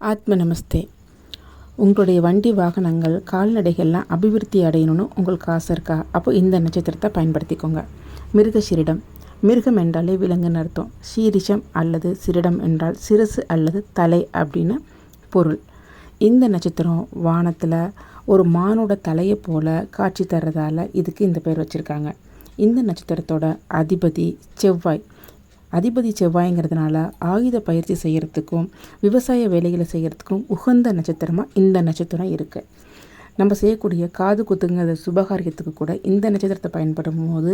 ஆத்ம நமஸ்தே உங்களுடைய வண்டி வாகனங்கள் கால்நடைகள்லாம் அபிவிருத்தி அடையணும்னு உங்களுக்கு ஆசை இருக்கா? அப்போ இந்த நட்சத்திரத்தை பயன்படுத்திக்கோங்க. மிருக சிரிடம். மிருகம் என்றாலே விலங்குன்னு அர்த்தம். சீரிஷம் அல்லது சிரிடம் என்றால் சிறுசு அல்லது தலை அப்படின்னு பொருள். இந்த நட்சத்திரம் வானத்தில் ஒரு மானோட தலையை போல காட்சி தர்றதால இதுக்கு இந்த பேர் வச்சுருக்காங்க. இந்த நட்சத்திரத்தோட அதிபதி செவ்வாய். அதிபதி செவ்வாய்ங்கிறதுனால ஆயுத பயிற்சி செய்கிறதுக்கும் விவசாய வேலைகளை செய்கிறதுக்கும் உகந்த நட்சத்திரமாக இந்த நட்சத்திரம் இருக்குது நம்ம செய்யக்கூடிய காது குத்துங்கிற சுபகாரியத்துக்கு கூட இந்த நட்சத்திரத்தை பயன்படும் போது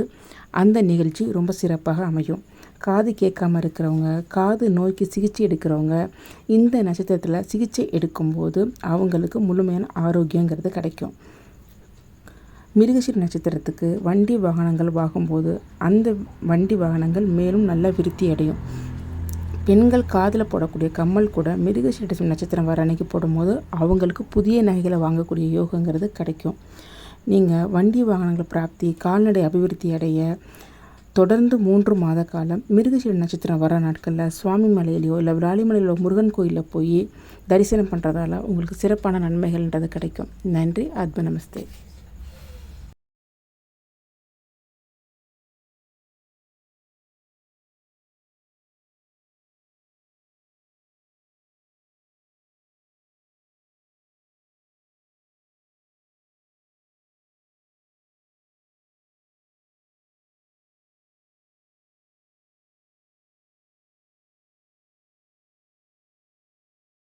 அந்த நிகழ்ச்சி ரொம்ப சிறப்பாக அமையும். காது கேட்காம இருக்கிறவங்க காது நோய்க்கு சிகிச்சை எடுக்கிறவங்க இந்த நட்சத்திரத்தில் சிகிச்சை எடுக்கும்போது அவங்களுக்கு முழுமையான ஆரோக்கியங்கிறது கிடைக்கும். மிருகசீர் நட்சத்திரத்துக்கு வண்டி வாகனங்கள் வாங்கும்போது அந்த வண்டி வாகனங்கள் மேலும் நல்லா விருத்தி அடையும். பெண்கள் காதில் போடக்கூடிய கம்மல் கூட மிருகசீர நட்சத்திரம் வர அன்னைக்கு போடும்போது அவங்களுக்கு புதிய நகைகளை வாங்கக்கூடிய யோகங்கிறது கிடைக்கும். நீங்கள் வண்டி வாகனங்கள் பிராப்தி கால்நடை அபிவிருத்தி அடைய தொடர்ந்து மூன்று மாத காலம் மிருகசீர நட்சத்திரம் வர நாட்களில் சுவாமி மலையிலையோ இல்லை விராலிமலையிலோ முருகன் கோயிலில் போய் தரிசனம் பண்ணுறதால உங்களுக்கு சிறப்பான நன்மைகள்ன்றது கிடைக்கும். நன்றி ஆத்ம நமஸ்தே.